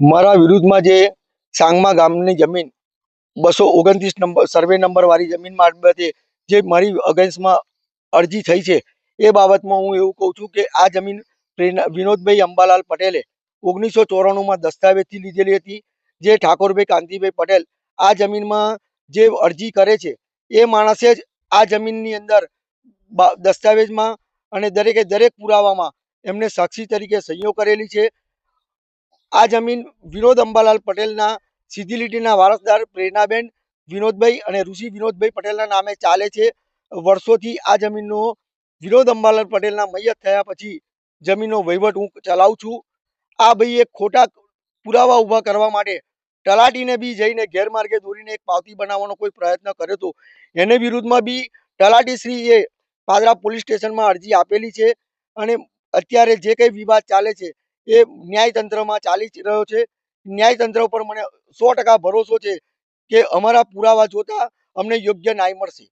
મારા વિરુદ્ધમાં જે સાંગમા ગામની જમીન, બસો ઓગણત્રીસ નંબર, સર્વે નંબરવાળી જમીન બાબતે જે મારી અગેન્સ્ટમાં અરજી થઈ છે, એ બાબતમાં હું એવું કહું છું કે આ જમીન વિનોદભાઈ અંબાલાલ પટેલે ઓગણીસો ચોરાણુંમાં દસ્તાવેજથી લીધેલી હતી, જે ઠાકોરભાઈ કાંતિભાઈ પટેલ આ જમીનમાં જે અરજી કરે છે, એ માણસે જ આ જમીનની અંદર દસ્તાવેજમાં અને દરેકે દરેક પુરાવામાં એમને સાક્ષી તરીકે સહીઓ કરેલી છે આ જમીન વિનોદ અંબાલાલ પટેલના સીધી લીટીના વારસદાર પ્રેરણાબેન વિનોદભાઈ અને ઋષિ વિનોદભાઈ પટેલના નામે ચાલે છે. વર્ષોથી આ જમીનનો વિનોદ અંબાલાલ પટેલના મૈયત થયા પછી જમીનનો વહીવટ હું ચલાવું છું. આ ભાઈએ ખોટા પુરાવા ઊભા કરવા માટે તલાટીને બી જઈને ગેરમાર્ગે દોરીને એક પાવતી બનાવવાનો કોઈ પ્રયત્ન કર્યો હતો એને વિરુદ્ધમાં બી તલાટીશ્રીએ પાદરા પોલીસ સ્ટેશનમાં અરજી આપેલી છે અને અત્યારે જે કંઈ વિવાદ ચાલે છે એ ન્યાયતંત્રમાં ચાલી રહ્યો છે. ન્યાયતંત્ર ઉપર મને સો ભરોસો છે કે અમારા પુરાવા જોતા અમને યોગ્ય ન્યાય મળશે.